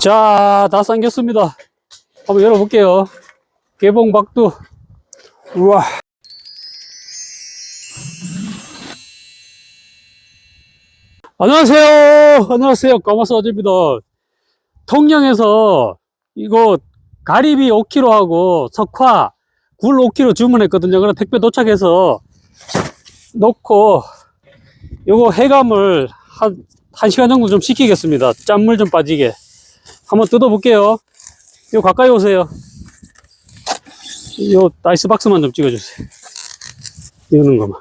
자, 다 삼겼습니다. 한번 열어볼게요. 개봉 박두. 우와. 안녕하세요. 안녕하세요. 까마스 아재입니다. 통영에서 이거 가리비 5kg 하고 석화 굴 5kg 주문했거든요. 그럼 택배 도착해서 넣고 요거 해감을 한, 한 시간 정도 좀 식히겠습니다. 짠물 좀 빠지게. 한번 뜯어볼게요. 요 가까이 오세요. 요 아이스박스만 좀 찍어주세요. 이러는 거만.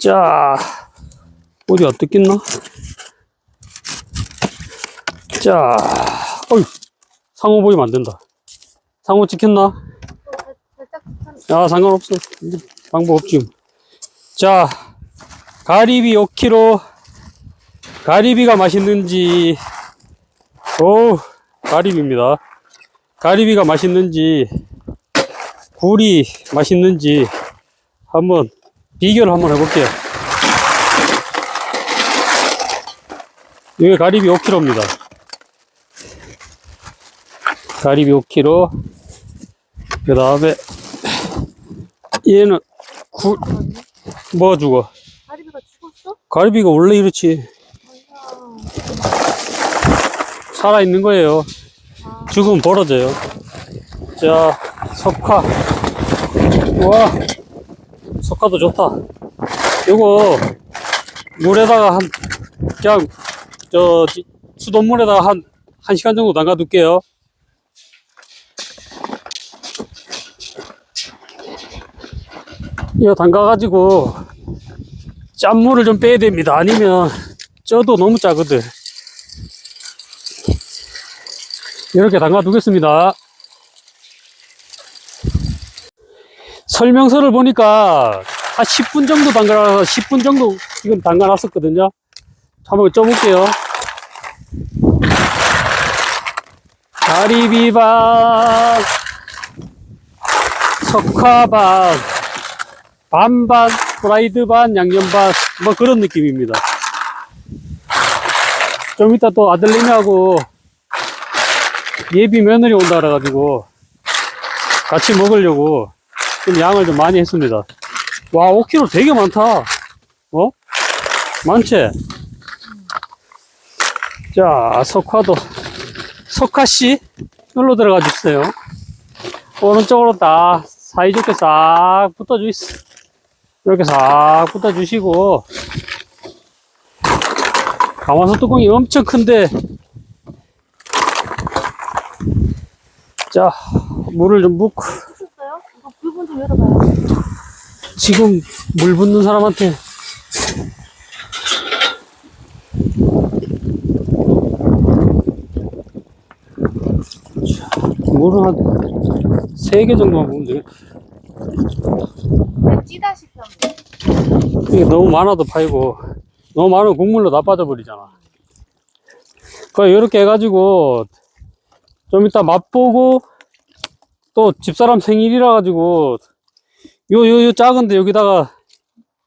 자, 어디 안 뜯겠나? 자, 어이, 상호 보이면 안 된다. 상호 찍혔나? 아, 상관없어. 방법 없지. 자, 가리비 5kg. 가리비가 맛있는지, 오, 가리비입니다. 가리비가 맛있는지, 굴이 맛있는지, 한번 비교를 한번 해볼게요. 이게 가리비 5kg입니다. 가리비 5kg. 그 다음에, 얘는 굴, 뭐가 죽어? 다리비가 죽었어? 가리비가 원래 이렇지. 살아있는 거예요. 죽으면 벌어져요. 자, 석화. 와, 석화도 좋다. 요거, 물에다가 한, 그냥, 저, 지- 수돗물에다가 한, 한 시간 정도 담가 둘게요. 이거 담가가지고, 짠물을 좀 빼야 됩니다. 아니면, 쪄도 너무 짜거든. 이렇게 담가 두겠습니다. 설명서를 보니까 한 10분 정도 담가, 10분 정도 지금 담가 놨었거든요. 한번 쪄볼게요. 가리비반, 석화반, 반반, 프라이드 반, 양념 반, 뭐 그런 느낌입니다. 좀 이따 또 아들님하고 예비 며느리 온다 그래가지고 같이 먹으려고 좀 양을 좀 많이 했습니다. 와, 5kg 되게 많다. 어? 많지? 자, 석화도, 석화씨, 여기로 들어가 주세요. 오른쪽으로 딱 사이좋게 싹 붙어 주있어. 이렇게 싹 붙어 주시고, 가마솥 뚜껑이 엄청 큰데, 자, 물을 좀 붓고, 죽었어요? 이거 불분 좀 열어봐요. 지금 물 붓는 사람한테 물은 한세개 정도만 부으면 되겠다. 그냥 찌다시피 하면 돼. 이게 너무 많아도 파이고, 너무 많으면 국물로 다 빠져버리잖아. 그 이렇게 해가지고, 좀 이따 맛보고, 또 집사람 생일이라 가지고, 요, 요, 요 작은데 여기다가,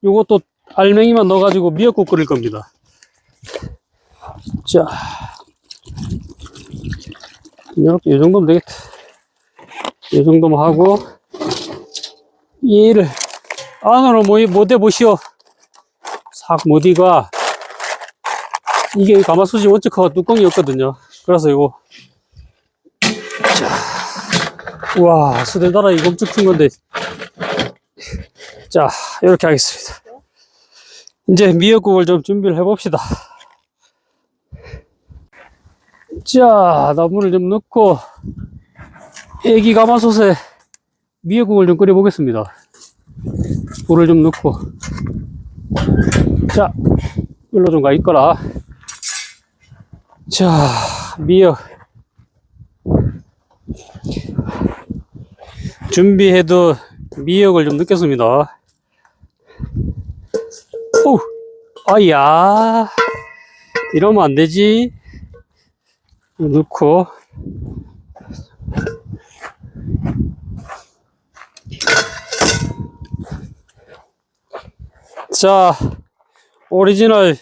요것도 알맹이만 넣어 가지고 미역국 끓일 겁니다. 자. 이렇게, 이 정도면 되겠다. 이 정도만 하고, 얘를 안으로 뭐, 못 해 보시오. 싹 못 이가. 이게 가마솥이 원칙화가 뚜껑이었거든요. 그래서 이거. 자. 우와, 수대다라 이거 엄청 큰 건데. 자, 이렇게 하겠습니다. 이제 미역국을 좀 준비를 해봅시다. 자, 나물을 좀 넣고, 애기 가마솥에 미역국을 좀 끓여보겠습니다. 물을 좀 넣고. 자, 일로 좀 가 있거라. 자, 미역. 준비해도 미역을 좀 넣겠습니다. 오, 아야, 이러면 안 되지. 넣고. 자, 오리지널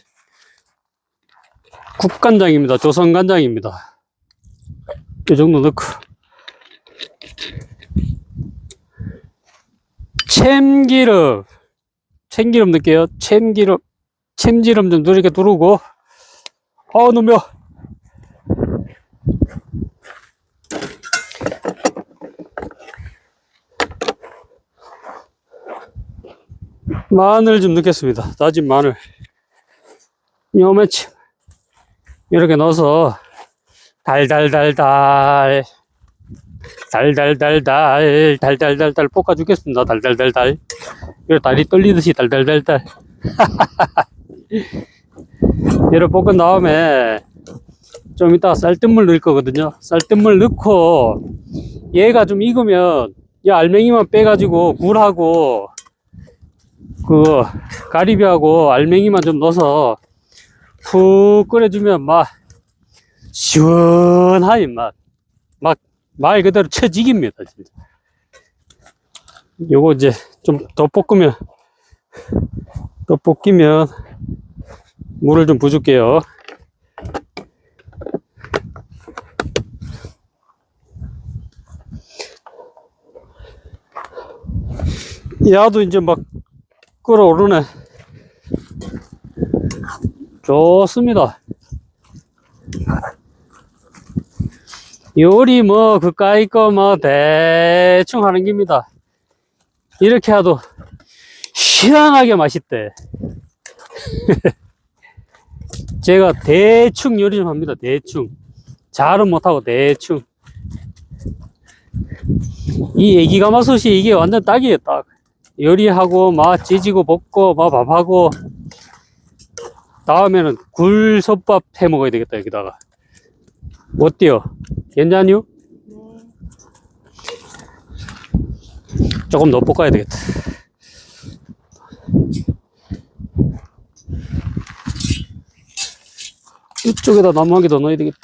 국간장입니다. 조선간장입니다. 이 정도 넣고. 참기름. 참기름 넣을게요. 참기름. 참기름 좀 누르게 누르고. 어, 넣으면. 마늘 좀 넣겠습니다. 다진 마늘. 요매치. 이렇게 넣어서 달달달달 달달달달 달달달달 볶아 주겠습니다. 달달달달. 이거 다리 떨리듯이 달달달달. 얘를 볶은 다음에 좀 이따 쌀뜨물 넣을 거거든요. 쌀뜨물 넣고 얘가 좀 익으면 이 알맹이만 빼가지고 굴하고 그 가리비하고 알맹이만 좀 넣어서 푹 끓여주면 막 시원하이 맛. 막 말 그대로 채지깁니다, 진짜. 요거 이제 좀 더 볶으면 더 볶이면 물을 좀 부줄게요. 야도 이제 막 끓어오르네. 좋습니다. 요리 뭐 그까이 거 뭐 대충 하는 겁니다. 이렇게 해도 희한하게 맛있대. 제가 대충 요리 좀 합니다. 대충. 잘은 못하고 대충. 이 애기가마솥이 이게 완전 딱이에요, 딱. 요리하고, 막 찌지고 볶고, 막 밥하고. 다음에는 굴솥밥 해 먹어야 되겠다, 여기다가. 어때요? 괜찮요? 네. 조금 더 볶아야 되겠다. 이쪽에다 나무하기 더 넣어야 되겠다.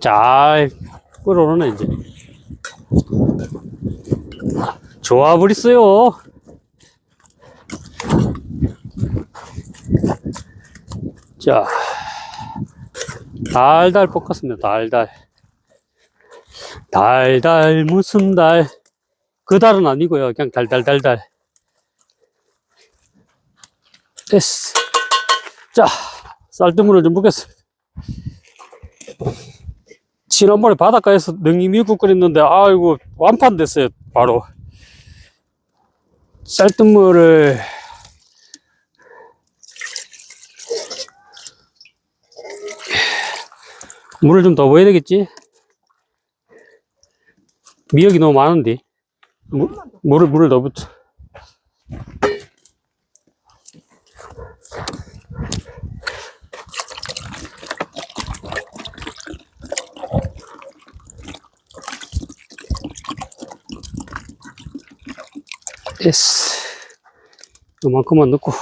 잘 끓어오르네, 이제. 좋아 버렸어요. 자, 달달 볶았습니다. 달달. 달달 무슨 달? 그 달은 아니고요. 그냥 달달달달. 됐어. 자, 쌀뜨물을 좀 붓겠습니다. 지난번에 바닷가에서 능이 미국 끓였는데 아이고 완판 됐어요. 바로 쌀뜨물을 물을 좀더 부어야 되겠지? 미역이 너무 많은데. 물, 물을 물을 더 붓자 됐어 이만큼만 넣고.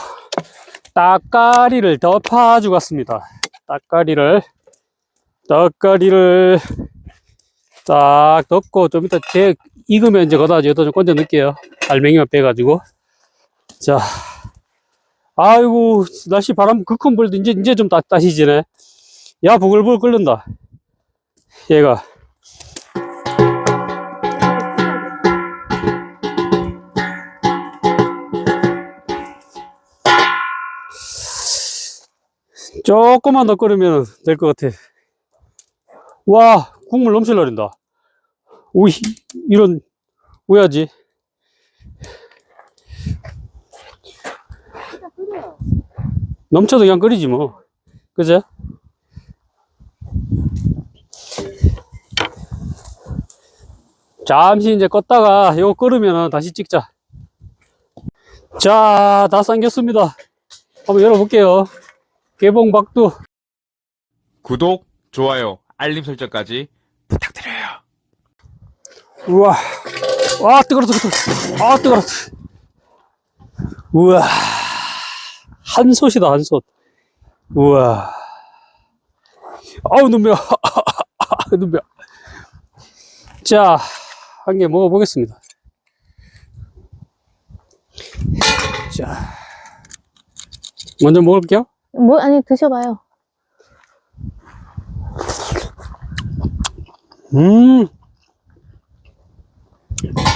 따까리를 덮어주고 갔습니다. 따까리를 떡가리를 딱 넣고 좀 이따 제 익으면 이제 거다 여기다 좀 건져 넣을게요. 알맹이만 빼가지고. 자, 아이고 날씨 바람 극한 불도 이제 이제 좀 따, 따시지네. 야 부글부글 끓는다. 얘가 조금만 더 끓으면 될 것 같아. 와, 국물 넘칠 날린다. 오이, 이런, 오야지. 넘쳐도 그냥 끓이지 뭐. 그죠? 잠시 이제 껐다가 이거 끓으면 다시 찍자. 자, 다 삶겼습니다. 한번 열어볼게요. 개봉박두. 구독, 좋아요, 알림 설정까지 부탁드려요. 우와. 와, 뜨거워, 뜨거워. 아, 뜨거워. 우와. 한 솥이다, 한 솥. 우와. 아우, 눈매. 눈매. 자, 한 개 먹어보겠습니다. 자. 먼저 먹을게요. 뭐, 아니, 드셔봐요. 음.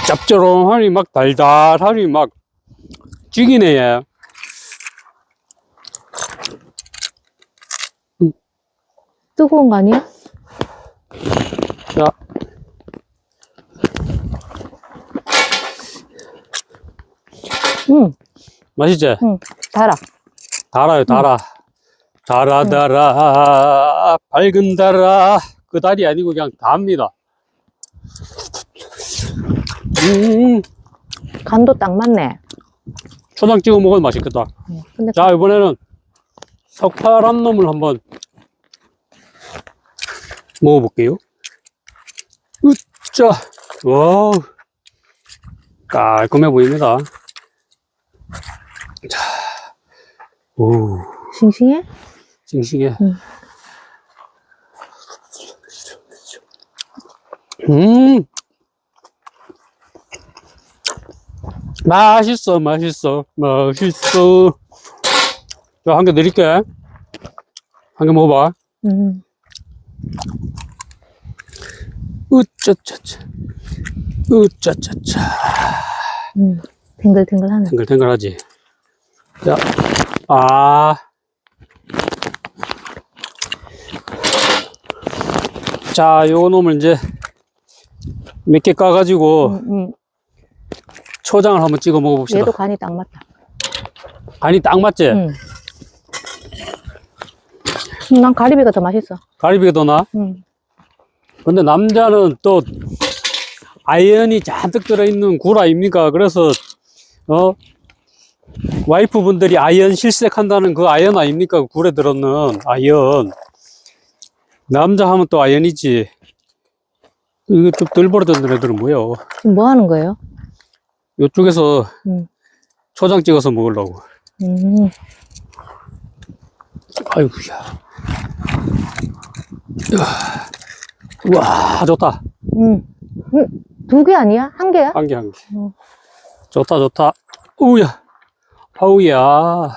짭조름하니 막 달달하니 막 죽이네, 얘. 뜨거운 거 아니야? 자. 응, 맛있지? 응, 달아. 달아요, 달아. 달아, 달아, 밝은 달아. 그 달이 아니고 그냥 답니다. 음, 간도 딱 맞네. 초장 찍어 먹으면 맛있겠다. 응, 근데 자, 이번에는 석파란 놈을 한번 먹어볼게요. 으짜, 와우. 깔끔해 보입니다. 자, 오, 싱싱해? 싱싱해. 응. 음, 맛있어, 맛있어, 맛있어. 자, 한 개 드릴게. 한 개 먹어봐. 음, 으짜짜짜. 으짜짜짜. 음, 탱글탱글하네. 탱글탱글하지. 자, 아. 자, 요 놈을 이제 몇 개 까가지고 음, 음, 초장을 한번 찍어 먹어봅시다. 얘도 간이 딱 맞다. 간이 딱 맞지? 응. 음, 난 가리비가 더 맛있어. 가리비가 더 나? 응. 근데 남자는 또 아연이 잔뜩 들어있는 굴 아닙니까? 그래서 어 와이프 분들이 아연 실색한다는 그 아연 아닙니까? 굴에 들었는 아연. 남자 하면 또 아연이지. 이거 좀덜 버려졌는 애들은 뭐야? 지금 뭐 하는 거예요? 이쪽에서 음. 초장 찍어서 먹으려고. 음, 아이고야. 와 좋다. 음. 음, 두 개 아니야? 한 개야? 한 개, 한 개. 어. 좋다, 좋다. 우야. 아우야.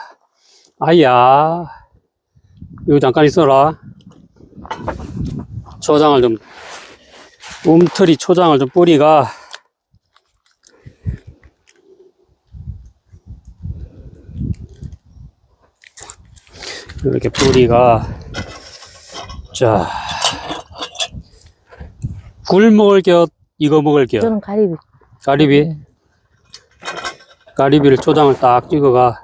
아야. 이거 잠깐 있어라. 초장을 좀, 움틀이 초장을 좀 뿌리가. 이렇게 뿌리가. 자. 굴 먹을 겨, 이거 먹을 겨. 저는 가리비. 가리비 가리비를 초장을 딱 찍어가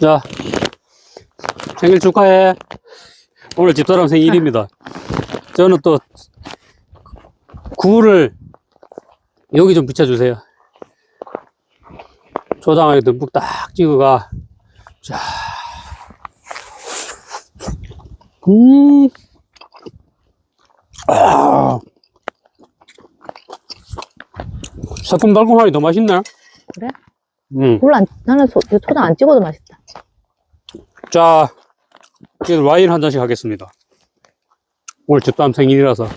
자 생일 축하해 오늘 집사람 생일입니다 저는 또 굴을 여기 좀 비춰주세요 초장을 듬뿍 딱 찍어가 자 음. 아. 새콤달콤하니 더 맛있네. 그래? 음. 물 안, 나는 소, 초장 안 찍어도 맛있다. 자, 이제 와인 한 잔씩 하겠습니다. 오늘 집사람 생일이라서.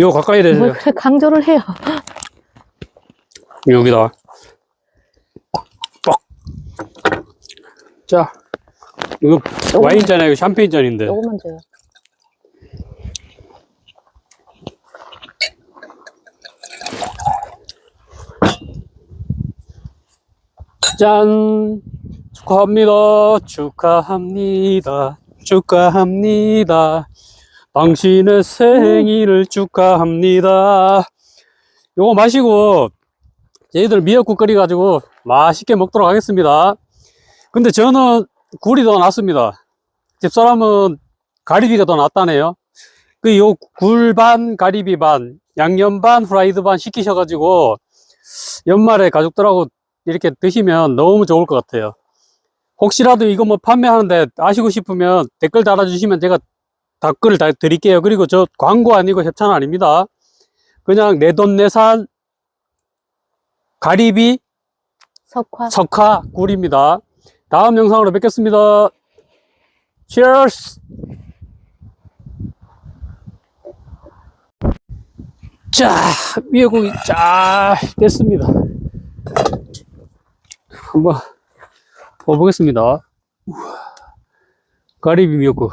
이거 가까이 대세요. 뭘 그래 강조를 해요. 여기다. 뻑. 자, 이거 와인 잔이에요. 샴페인 잔인데. 요거만 줘요. 짠! 축하합니다. 축하합니다. 축하합니다. 당신의 생일을 축하합니다. 요거 마시고 저희들 미역국 끓여가지고 맛있게 먹도록 하겠습니다. 근데 저는 굴이 더 낫습니다. 집사람은 가리비가 더 낫다네요. 그 요 굴 반, 가리비 반, 양념 반, 프라이드 반 시키셔가지고 연말에 가족들하고 이렇게 드시면 너무 좋을 것 같아요. 혹시라도 이거 뭐 판매하는데 아시고 싶으면 댓글 달아주시면 제가 댓글을 다 드릴게요. 그리고 저 광고 아니고 협찬 아닙니다. 그냥 내 돈 내산 가리비 석화. 석화 굴입니다. 다음 영상으로 뵙겠습니다. Cheers! 자, 미역국이 잘 됐습니다. 한번 먹어보겠습니다. 가리비 미역국.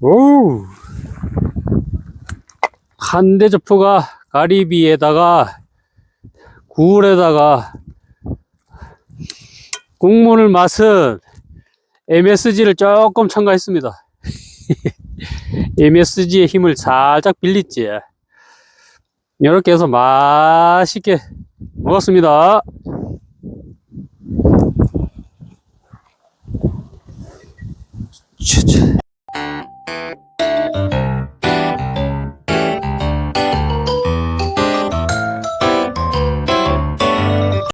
오! 한 대 접초가 가리비에다가 굴에다가 국물 맛은 MSG를 조금 첨가했습니다. MSG의 힘을 살짝 빌리지. 이렇게 해서 맛있게 먹었습니다. 추추.